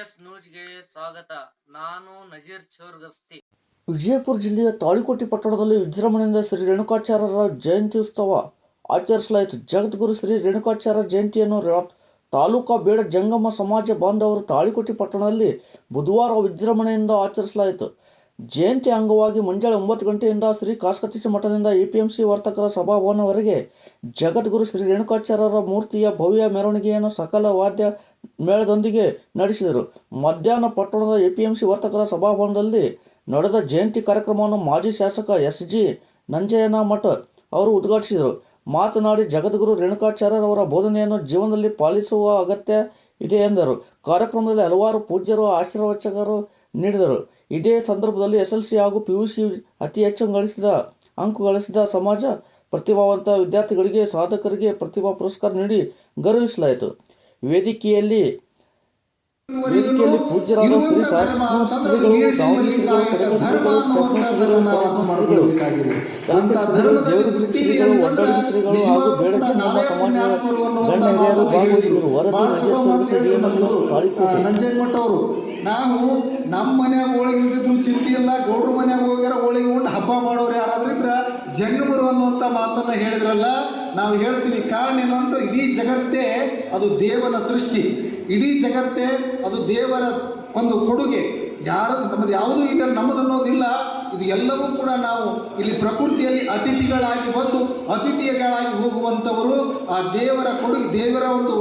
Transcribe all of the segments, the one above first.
S ನ್ಯೂಸ್ಗೆ ಸ್ವಾಗತ. ನಾನು ನಜೀರ್ ಚೌರ್ಗಸ್ತಿ. ವಿಜಯಪುರ ಜಿಲ್ಲೆಯ ತಾಳಿಕೋಟಿ ಪಟ್ಟಣದಲ್ಲಿ ವಿಜೃಂಭಣೆಯಿಂದ ಶ್ರೀ ರೇಣುಕಾಚಾರ್ಯರ ಜಯಂತಿ ಉತ್ಸವ. ಆಚರಿಸಲಾಯಿತು. ಜಗದ್ಗುರು ಶ್ರೀ ರೇಣುಕಾಚಾರ್ಯ ಜಯಂತಿಯನ್ನು ತಾಲೂಕಾ ಬೇಡ ಜಂಗಮ ಸಮಾಜ ಬಾಂಧವರು ತಾಳಿಕೋಟಿ ಪಟ್ಟಣದಲ್ಲಿ ಬುಧವಾರ ವಿಜೃಂಭಣೆಯಿಂದ ಆಚರಿಸಲಾಯಿತು. ಜಯಂತಿ ಅಂಗವಾಗಿ ಮುಂಜಾನೆ ಒಂಬತ್ತು ಗಂಟೆಯಿಂದ ಶ್ರೀ ಕಾಸ್ಕತೀಶ ಮಠದಿಂದ ಎಪಿಎಂಸಿ ವರ್ತಕರ ಸಭಾಭವನವರೆಗೆ ಜಗದ್ಗುರು ಶ್ರೀ ರೇಣುಕಾಚಾರ್ಯರ ಮೂರ್ತಿಯ ಭವ್ಯ ಮೆರವಣಿಗೆಯನ್ನು ಸಕಲ ವಾದ್ಯ ಮೇಳದೊಂದಿಗೆ ನಡೆಸಿದರು. ಮಧ್ಯಾಹ್ನ ಪಟ್ಟಣದ ಎಪಿಎಂಸಿ ವರ್ತಕರ ಸಭಾಭವನದಲ್ಲಿ ನಡೆದ ಜಯಂತಿ ಕಾರ್ಯಕ್ರಮವನ್ನು ಮಾಜಿ ಶಾಸಕ ಎಸ್ ಜಿ ನಂಜಯ್ಯನ ಮಠ ಅವರು ಉದ್ಘಾಟಿಸಿದರು. ಮಾತನಾಡಿ ಜಗದ್ಗುರು ರೇಣುಕಾಚಾರ್ಯರವರ ಬೋಧನೆಯನ್ನು ಜೀವನದಲ್ಲಿ ಪಾಲಿಸುವ ಅಗತ್ಯ ಇದೆ ಎಂದರು. ಕಾರ್ಯಕ್ರಮದಲ್ಲಿ ಹಲವಾರು ಪೂಜ್ಯರು, ಆಶೀರ್ವಚಕರು ನೀಡಿದರು. ಇದೇ ಸಂದರ್ಭದಲ್ಲಿ ಎಸ್ಎಲ್ಸಿ ಹಾಗೂ ಪಿಯುಸಿ ಅತಿ ಹೆಚ್ಚು ಗಳಿಸಿದ, ಅಂಕು ಗಳಿಸಿದ ಸಮಾಜ ಪ್ರತಿಭಾವಂತ ವಿದ್ಯಾರ್ಥಿಗಳಿಗೆ ಸಾಧಕರಿಗೆ ಪ್ರತಿಭಾ ಪುರಸ್ಕಾರ ನೀಡಿ ಗೌರವಿಸಲಾಯಿತು. ವೇದಿಕೆಯಲ್ಲಿ ವೇದಿಕೆಯಲ್ಲಿ ಪೂಜ್ಯರಾದ ಶ್ರೀ ಶ್ರೀಗಳು ಅವರು ನಾವು ನಮ್ಮ ಮನ್ಯಾಗ ಹೋಳಿಗೆ ಇಲ್ದಿದ್ರು ಚಿಂತೆ ಇಲ್ಲ ಗೌಡ್ರ ಮನ್ಯಾಗ ಹೋಗ್ಯಾರ ಹೋಳಿಗೆ ಉಂಡು ಹಬ್ಬ ಮಾಡೋರು ಯಾರಾದ್ರಿದ್ರ ಜಂಗಮರು ಅನ್ನುವಂಥ ಮಾತನ್ನ ಹೇಳಿದ್ರಲ್ಲ ನಾವು ಹೇಳ್ತೀವಿ ಕಾರಣ ಏನು ಅಂತ ಇಡೀ ಜಗತ್ತೇ ಅದು ದೇವನ ಸೃಷ್ಟಿ. ಇಡೀ ಜಗತ್ತೇ ಅದು ದೇವರ ಒಂದು ಕೊಡುಗೆ. ಯಾರು ನಮ್ಮದು ಯಾವುದೂ ಈಗ ನಮ್ಮದನ್ನೋದಿಲ್ಲ ಇದು ಎಲ್ಲವೂ ಕೂಡ ನಾವು ಇಲ್ಲಿ ಪ್ರಕೃತಿಯಲ್ಲಿ ಅತಿಥಿಗಳಾಗಿ ಬಂದು ಅತಿಥಿಗಳಾಗಿ ಹೋಗುವಂಥವರು ಆ ದೇವರ ಕೊಡುಗೆ, ದೇವರ ಒಂದು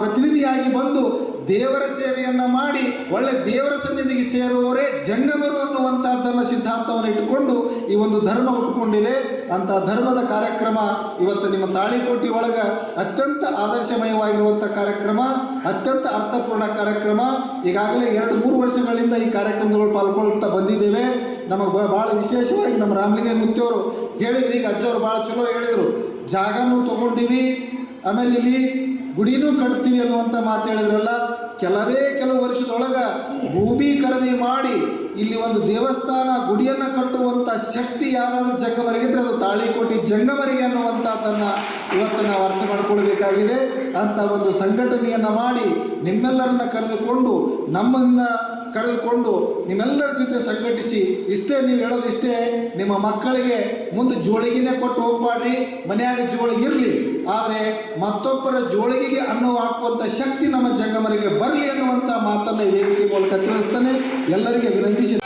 ಪ್ರತಿನಿಧಿಯಾಗಿ ಬಂದು ದೇವರ ಸೇವೆಯನ್ನು ಮಾಡಿ ಒಳ್ಳೆ ದೇವರ ಸನ್ನಿಧಿಗೆ ಸೇರುವವರೇ ಜಂಗಮರು ಅನ್ನುವಂಥದ್ದನ್ನು ಸಿದ್ಧಾಂತವನ್ನು ಇಟ್ಟುಕೊಂಡು ಈ ಒಂದು ಧರ್ಮ ಹುಟ್ಟುಕೊಂಡಿದೆ ಅಂತ ಧರ್ಮದ ಕಾರ್ಯಕ್ರಮ ಇವತ್ತು ನಿಮ್ಮ ತಾಳಿಕೋಟಿ ಒಳಗೆ ಅತ್ಯಂತ ಆದರ್ಶಮಯವಾಗಿರುವಂಥ ಕಾರ್ಯಕ್ರಮ, ಅತ್ಯಂತ ಅರ್ಥಪೂರ್ಣ ಕಾರ್ಯಕ್ರಮ. ಈಗಾಗಲೇ ಎರಡು ಮೂರು ವರ್ಷಗಳಿಂದ ಈ ಕಾರ್ಯಕ್ರಮಗಳು ಪಾಲ್ಗೊಳ್ತಾ ಬಂದಿದ್ದೇವೆ. ನಮಗೆ ಭಾಳ ವಿಶೇಷವಾಗಿ ನಮ್ಮ ರಾಮಲಿಂಗ ಮುಖ್ಯವರು ಹೇಳಿದ್ರು. ಈಗ ಅಜ್ಜವರು ಭಾಳ ಚಲೋ ಹೇಳಿದರು. ಜಾಗನೂ ತೊಗೊಂಡಿವಿ ಆಮೇಲೆ ಇಲ್ಲಿ ಗುಡಿನೂ ಕಟ್ತೀವಿ ಅನ್ನುವಂಥ ಮಾತು ಹೇಳಿದ್ರಲ್ಲ ಕೆಲವೇ ಕೆಲವು ವರ್ಷದೊಳಗ ಭೂಮಿ ಖರೀದಿ ಮಾಡಿ ಇಲ್ಲಿ ಒಂದು ದೇವಸ್ಥಾನ ಗುಡಿಯನ್ನು ಕಟ್ಟುವಂಥ ಶಕ್ತಿ ಯಾರಾದರೂ ಜಂಗಮರಿಗಿದ್ರೆ ಅದು ತಾಳಿಕೋಟಿ ಜಂಗಮರಿಗೆ ತನ್ನ ಇವತ್ತು ನಾವು ಅರ್ಥ ಮಾಡ್ಕೊಳ್ಬೇಕಾಗಿದೆ. ಅಂತ ಒಂದು ಸಂಘಟನೆಯನ್ನು ಮಾಡಿ ನಿಮ್ಮೆಲ್ಲರನ್ನ ಕರೆದುಕೊಂಡು ನಮ್ಮನ್ನು ಕರೆದುಕೊಂಡು ನಿಮ್ಮೆಲ್ಲರ ಜೊತೆ ಸಂಘಟಿಸಿ, ಇಷ್ಟೇ ನೀವು ಹೇಳೋದು ಇಷ್ಟೇ, ನಿಮ್ಮ ಮಕ್ಕಳಿಗೆ ಮುಂದೆ ಜೋಳಿಗೆನೇ ಕೊಟ್ಟು ಹೋಗ್ಬಾಡ್ರಿ ಮನೆಯಾಗ ಜೋಳಿಗೆ ಇರಲಿ. ಆದರೆ ಮತ್ತೊಬ್ಬರ ಜೋಳಿಗೆಗೆ ಅನ್ನು ಹಾಕುವಂಥ ಶಕ್ತಿ ನಮ್ಮ ಜಂಗಮರಿಗೆ ಬರಲಿ ಅನ್ನುವಂಥ ಮಾತನ್ನು ವೇದಿಕೆ ಮೂಲಕ ತಿಳಿಸ್ತಾನೆ. ಎಲ್ಲರಿಗೆ ವಿನಂತಿಸಿ